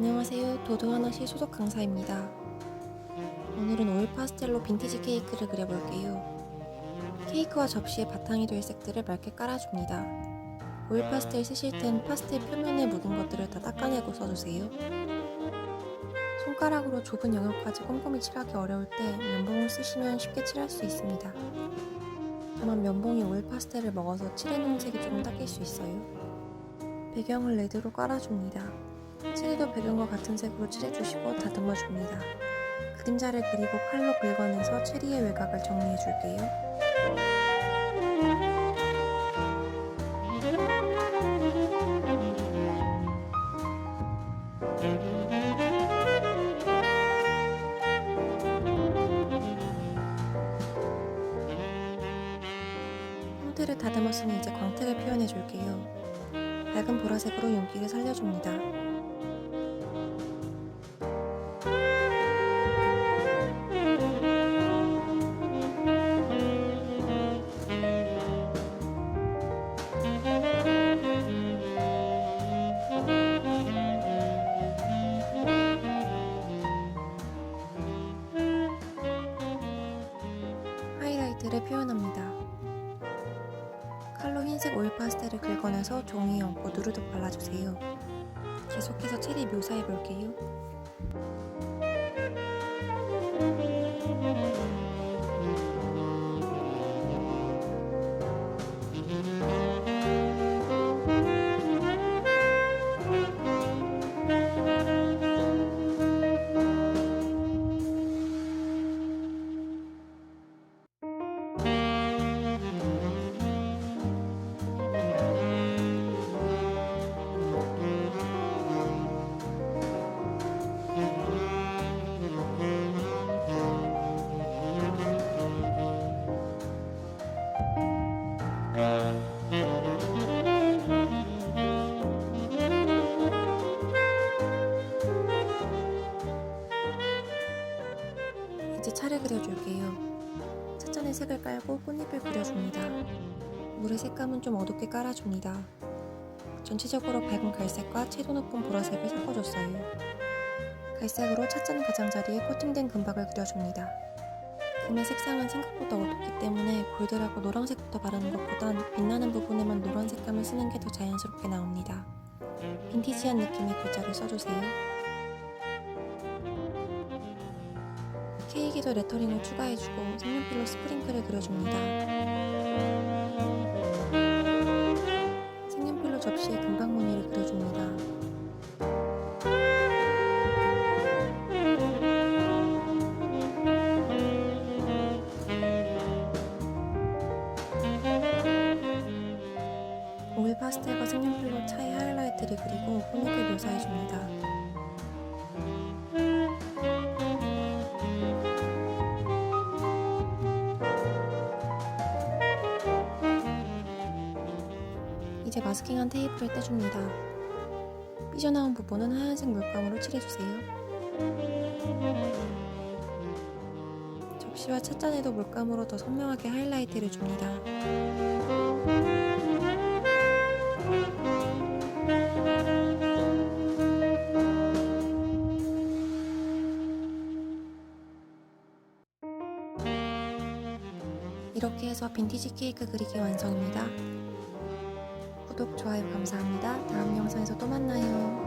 안녕하세요. 도도하나시 소속 강사입니다. 오늘은 오일 파스텔로 빈티지 케이크를 그려볼게요. 케이크와 접시의 바탕이 될 색들을 맑게 깔아줍니다. 오일 파스텔 쓰실 땐 파스텔 표면에 묻은 것들을 다 닦아내고 써주세요. 손가락으로 좁은 영역까지 꼼꼼히 칠하기 어려울 때 면봉을 쓰시면 쉽게 칠할 수 있습니다. 다만 면봉이 오일 파스텔을 먹어서 칠해놓은 색이 조금 닦일 수 있어요. 배경을 레드로 깔아줍니다. 칠해도 배경과 같은 색으로 칠해주시고 다듬어 줍니다. 그림자를 그리고 칼로 긁어내서 체리의 외곽을 정리해 줄게요. 형태를 다듬었으니 이제 광택을 표현해 줄게요. 밝은 보라색으로 윤기를 살려줍니다. 하이라이트를 표현합니다. 칼로 흰색 오일 파스텔을 긁어내서 종이에 얹고 누르듯 발라주세요. 계속해서 체리 묘사해 볼게요. 이제 차를 그려줄게요. 찻잔에 색을 깔고 꽃잎을 그려줍니다. 물의 색감은 좀 어둡게 깔아줍니다. 전체적으로 밝은 갈색과 채도 높은 보라색을 섞어줬어요. 갈색으로 찻잔 가장자리에 코팅된 금박을 그려줍니다. 금의 색상은 생각보다 어둡기 때문에 골드라고 노란색부터 바르는 것보단 빛나는 부분에만 노란 색감을 쓰는 게 더 자연스럽게 나옵니다. 빈티지한 느낌의 글자를 써주세요. 케이크에도 레터링을 추가해주고 색연필로 스프링클을 그려줍니다. 색연필로 접시에 금박 무늬를 그려줍니다. 오일 파스텔과 색연필로 차의 하이라이트를 그리고 꽃잎을 묘사해줍니다. 이제 마스킹한 테이프를 떼줍니다. 삐져나온 부분은 하얀색 물감으로 칠해주세요. 접시와 찻잔에도 물감으로 더 선명하게 하이라이트를 줍니다. 이렇게 해서 빈티지 케이크 그리기 완성입니다. 구독, 좋아요 감사합니다. 다음 영상에서 또 만나요.